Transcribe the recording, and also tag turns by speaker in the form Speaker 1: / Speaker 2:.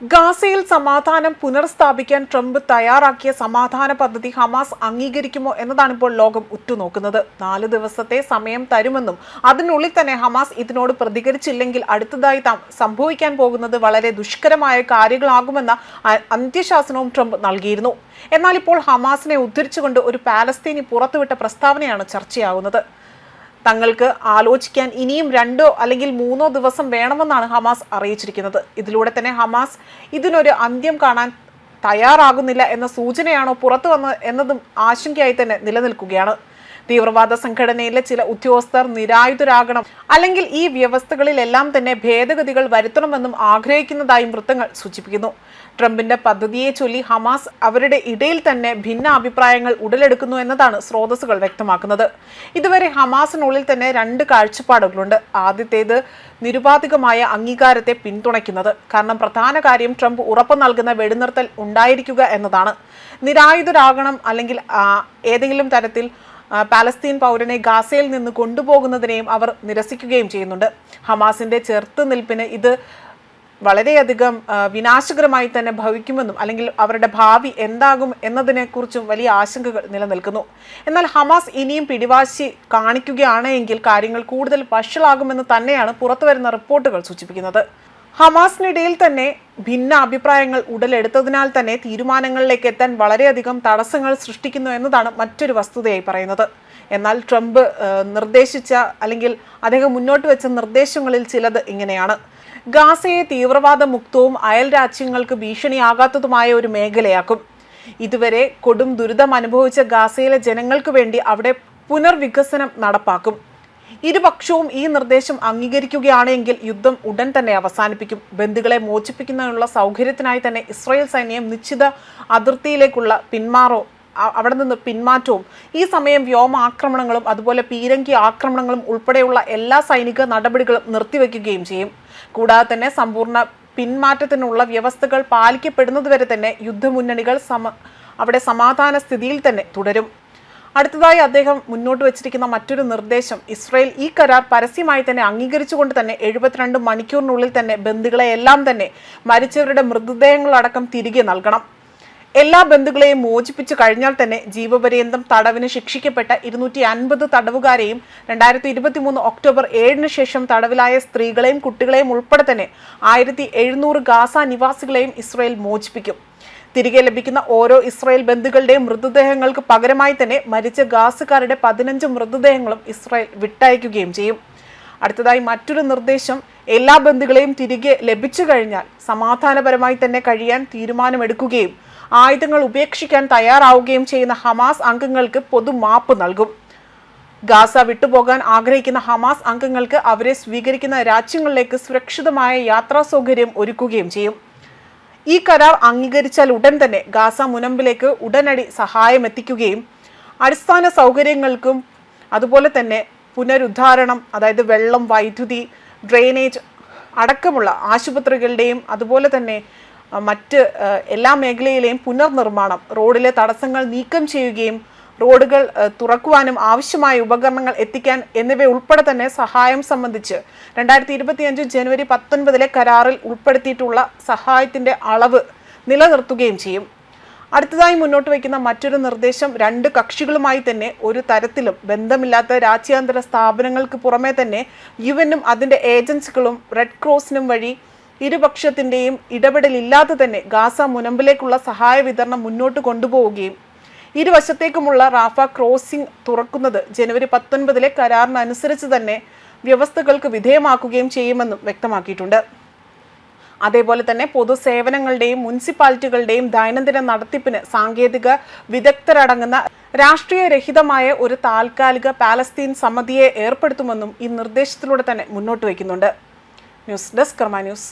Speaker 1: ഗാസയിൽ സമാധാനം പുനർസ്ഥാപിക്കാൻ ട്രംപ് തയ്യാറാക്കിയ സമാധാന പദ്ധതി ഹമാസ് അംഗീകരിക്കുമോ എന്നതാണ് ഇപ്പോൾ ലോകം ഉറ്റുനോക്കുന്നത്. നാല് ദിവസത്തെ സമയം തരുമെന്നും അതിനുള്ളിൽ തന്നെ ഹമാസ് ഇതിനോട് പ്രതികരിച്ചില്ലെങ്കിൽ അടുത്തതായി സംഭവിക്കാൻ പോകുന്നത് വളരെ ദുഷ്കരമായ കാര്യങ്ങളാകുമെന്ന അന്ത്യശാസനവും ട്രംപ് നൽകിയിരുന്നു. എന്നാൽ ഇപ്പോൾ ഹമാസിനെ ഉദ്ധരിച്ചുകൊണ്ട് ഒരു പാലസ്തീനി പുറത്തുവിട്ട പ്രസ്താവനയാണ് ചർച്ചയാകുന്നത് തങ്ങൾക്ക് ആലോചിക്കാൻ ഇനിയും രണ്ടോ അല്ലെങ്കിൽ മൂന്നോ ദിവസം വേണമെന്നാണ് ഹമാസ് അറിയിച്ചിരിക്കുന്നത്. ഇതിലൂടെ തന്നെ ഹമാസ് ഇതിനൊരു അന്ത്യം കാണാൻ തയ്യാറാകുന്നില്ല എന്ന സൂചനയാണോ പുറത്തു വന്നത് എന്നതും ആശങ്കയായി തന്നെ നിലനിൽക്കുകയാണ്. തീവ്രവാദ സംഘടനയിലെ ചില ഉദ്യോഗസ്ഥർ നിരായുധരാകണം. അല്ലെങ്കിൽ ഈ വ്യവസ്ഥകളിലെല്ലാം തന്നെ ഭേദഗതികൾ വരുത്തണമെന്നും ആഗ്രഹിക്കുന്നതായും വൃത്തങ്ങൾ സൂചിപ്പിക്കുന്നു. ട്രംപിന്റെ പദ്ധതിയെ ചൊല്ലി ഹമാസ് അവരുടെ ഇടയിൽ തന്നെ ഭിന്ന അഭിപ്രായങ്ങൾ ഉടലെടുക്കുന്നു എന്നതാണ് സ്രോതസ്സുകൾ വ്യക്തമാക്കുന്നത്. ഇതുവരെ ഹമാസിനുള്ളിൽ തന്നെ രണ്ട് കാഴ്ചപ്പാടുകളുണ്ട്. ആദ്യത്തേത് നിരുപാധികമായ അംഗീകാരത്തെ പിന്തുണയ്ക്കുന്നത്. കാരണം പ്രധാന കാര്യം ട്രംപ് ഉറപ്പു നൽകുന്ന വെടിനിർത്തൽ ഉണ്ടായിരിക്കുക എന്നതാണ്. നിരായുധരാകണം അല്ലെങ്കിൽ ഏതെങ്കിലും തരത്തിൽ പാലസ്തീൻ പൗരനെ ഗാസയിൽ നിന്ന് കൊണ്ടുപോകുന്നതിനെയും അവർ നിരസിക്കുകയും ചെയ്യുന്നുണ്ട്. ഹമാസിന്റെ ചെറുത്ത് നിൽപ്പിന് ഇത് വളരെയധികം വിനാശകരമായി തന്നെ ഭവിക്കുമെന്നും അല്ലെങ്കിൽ അവരുടെ ഭാവി എന്താകും എന്നതിനെക്കുറിച്ചും വലിയ ആശങ്കകൾ നിലനിൽക്കുന്നു. എന്നാൽ ഹമാസ് ഇനിയും പിടിവാശി കാണിക്കുകയാണെങ്കിൽ കാര്യങ്ങൾ കൂടുതൽ വഷളാകുമെന്ന് തന്നെയാണ് പുറത്തുവരുന്ന റിപ്പോർട്ടുകൾ സൂചിപ്പിക്കുന്നത്. ഹമാസിനിടയിൽ തന്നെ ഭിന്ന അഭിപ്രായങ്ങൾ ഉടലെടുത്തതിനാൽ തന്നെ തീരുമാനങ്ങളിലേക്ക് എത്താൻ വളരെയധികം തടസ്സങ്ങൾ സൃഷ്ടിക്കുന്നു എന്നതാണ് മറ്റൊരു വസ്തുതയായി പറയുന്നത്. എന്നാൽ ട്രംപ് നിർദ്ദേശിച്ച അല്ലെങ്കിൽ അദ്ദേഹം മുന്നോട്ട് വെച്ച നിർദ്ദേശങ്ങളിൽ ചിലത് ഇങ്ങനെയാണ്. ഗാസയെ തീവ്രവാദ മുക്തവും അയൽ രാജ്യങ്ങൾക്ക് ഭീഷണിയാകാത്തതുമായ ഒരു മേഖലയാക്കും. ഇതുവരെ കൊടും ദുരിതം അനുഭവിച്ച ഗാസയിലെ ജനങ്ങൾക്ക് വേണ്ടി അവിടെ പുനർവികസനം നടപ്പാക്കും. ഇരുപക്ഷവും ഈ നിർദ്ദേശം അംഗീകരിക്കുകയാണെങ്കിൽ യുദ്ധം ഉടൻ തന്നെ അവസാനിപ്പിക്കും. ബന്ധുക്കളെ മോചിപ്പിക്കുന്നതിനുള്ള സൗകര്യത്തിനായി തന്നെ ഇസ്രായേൽ സൈന്യം നിശ്ചിത അതിർത്തിയിലേക്കുള്ള പിന്മാറോ അവിടെ നിന്ന് പിന്മാറ്റവും ഈ സമയം വ്യോമ ആക്രമണങ്ങളും അതുപോലെ പീരങ്കി ആക്രമണങ്ങളും ഉൾപ്പെടെയുള്ള എല്ലാ സൈനിക നടപടികളും നിർത്തിവെക്കുകയും ചെയ്യും. കൂടാതെ തന്നെ സമ്പൂർണ പിന്മാറ്റത്തിനുള്ള വ്യവസ്ഥകൾ പാലിക്കപ്പെടുന്നതുവരെ തന്നെ യുദ്ധമുന്നണികൾ സമ അവിടെ സമാധാന സ്ഥിതിയിൽ തന്നെ തുടരും. അടുത്തതായി അദ്ദേഹം മുന്നോട്ട് വെച്ചിരിക്കുന്ന മറ്റൊരു നിർദ്ദേശം ഇസ്രയേൽ ഈ കരാർ പരസ്യമായി തന്നെ അംഗീകരിച്ചുകൊണ്ട് തന്നെ എഴുപത്തിരണ്ട് മണിക്കൂറിനുള്ളിൽ തന്നെ ബന്ധുക്കളെ എല്ലാം തന്നെ മരിച്ചവരുടെ മൃതദേഹങ്ങളടക്കം തിരികെ നൽകണം. എല്ലാ ബന്ധുക്കളെയും മോചിപ്പിച്ചു കഴിഞ്ഞാൽ തന്നെ ജീവപര്യന്തം തടവിന് ശിക്ഷിക്കപ്പെട്ട ഇരുന്നൂറ്റി അൻപത് തടവുകാരെയും രണ്ടായിരത്തി ഇരുപത്തി മൂന്ന് ഒക്ടോബർ ഏഴിന് ശേഷം തടവിലായ സ്ത്രീകളെയും കുട്ടികളെയും ഉൾപ്പെടെ തന്നെ ആയിരത്തി എഴുന്നൂറ് ഗാസ നിവാസികളെയും ഇസ്രയേൽ മോചിപ്പിക്കും. തിരികെ ലഭിക്കുന്ന ഓരോ ഇസ്രായേൽ ബന്ധുക്കളുടെയും മൃതദേഹങ്ങൾക്ക് പകരമായി തന്നെ മരിച്ച ഗാസുകാരുടെ പതിനഞ്ച് മൃതദേഹങ്ങളും ഇസ്രായേൽ വിട്ടയക്കുകയും ചെയ്യും. അടുത്തതായി മറ്റൊരു നിർദ്ദേശം എല്ലാ ബന്ധുക്കളെയും തിരികെ ലഭിച്ചു കഴിഞ്ഞാൽ സമാധാനപരമായി തന്നെ കഴിയാൻ തീരുമാനമെടുക്കുകയും ആയുധങ്ങൾ ഉപേക്ഷിക്കാൻ തയ്യാറാവുകയും ചെയ്യുന്ന ഹമാസ് അംഗങ്ങൾക്ക് പൊതുമാപ്പ് നൽകും. ഗാസ വിട്ടുപോകാൻ ആഗ്രഹിക്കുന്ന ഹമാസ് അംഗങ്ങൾക്ക് അവരെ സ്വീകരിക്കുന്ന രാജ്യങ്ങളിലേക്ക് സുരക്ഷിതമായ യാത്രാ സൗകര്യം ഒരുക്കുകയും ചെയ്യും. ഈ കരാർ അംഗീകരിച്ചാൽ ഉടൻ തന്നെ ഗാസ മുനമ്പിലേക്ക് ഉടനടി സഹായം എത്തിക്കുകയും അടിസ്ഥാന സൗകര്യങ്ങൾക്കും അതുപോലെ തന്നെ പുനരുദ്ധാരണം അതായത് വെള്ളം വൈദ്യുതി ഡ്രെയിനേജ് അടക്കമുള്ള ആശുപത്രികളുടെയും അതുപോലെ തന്നെ മറ്റ് എല്ലാ മേഖലയിലെയും പുനർനിർമ്മാണം റോഡിലെ തടസ്സങ്ങൾ നീക്കം ചെയ്യുകയും റോഡുകൾ തുറക്കുവാനും ആവശ്യമായ ഉപകരണങ്ങൾ എത്തിക്കാൻ എന്നിവ ഉൾപ്പെടെ തന്നെ സഹായം സംബന്ധിച്ച് രണ്ടായിരത്തി ഇരുപത്തിയഞ്ച് ജനുവരി പത്തൊൻപതിലെ കരാറിൽ ഉൾപ്പെടുത്തിയിട്ടുള്ള സഹായത്തിന്റെ അളവ് നിലനിർത്തുകയും ചെയ്യും. അടുത്തതായി മുന്നോട്ട് വയ്ക്കുന്ന മറ്റൊരു നിർദ്ദേശം രണ്ട് കക്ഷികളുമായി തന്നെ ഒരു തരത്തിലും ബന്ധമില്ലാത്ത രാജ്യാന്തര സ്ഥാപനങ്ങൾക്ക് പുറമെ തന്നെ യു എനും അതിന്റെ ഏജൻസികളും റെഡ് ക്രോസിനും വഴി ഇരുപക്ഷത്തിന്റെയും ഇടപെടലില്ലാതെ തന്നെ ഗാസ മുനമ്പിലേക്കുള്ള സഹായ വിതരണം മുന്നോട്ട് കൊണ്ടുപോവുകയും ഇരുവശത്തേക്കുമുള്ള റാഫ ക്രോസിംഗ് തുറക്കുന്നത് ജനുവരി പത്തൊൻപതിലെ കരാറിനനുസരിച്ച് തന്നെ വ്യവസ്ഥകൾക്ക് വിധേയമാക്കുകയും ചെയ്യുമെന്നും വ്യക്തമാക്കിയിട്ടുണ്ട്. അതേപോലെ തന്നെ പൊതുസേവനങ്ങളുടെയും മുനിസിപ്പാലിറ്റികളുടെയും ദൈനംദിന നടത്തിപ്പിന് സാങ്കേതിക വിദഗ്ധരടങ്ങുന്ന രാഷ്ട്രീയ രഹിതമായ ഒരു താൽക്കാലിക പാലസ്തീൻ സമിതിയെ ഏർപ്പെടുത്തുമെന്നും ഈ നിർദ്ദേശത്തിലൂടെ തന്നെ മുന്നോട്ട് വയ്ക്കുന്നുണ്ട്. News desk Karma news.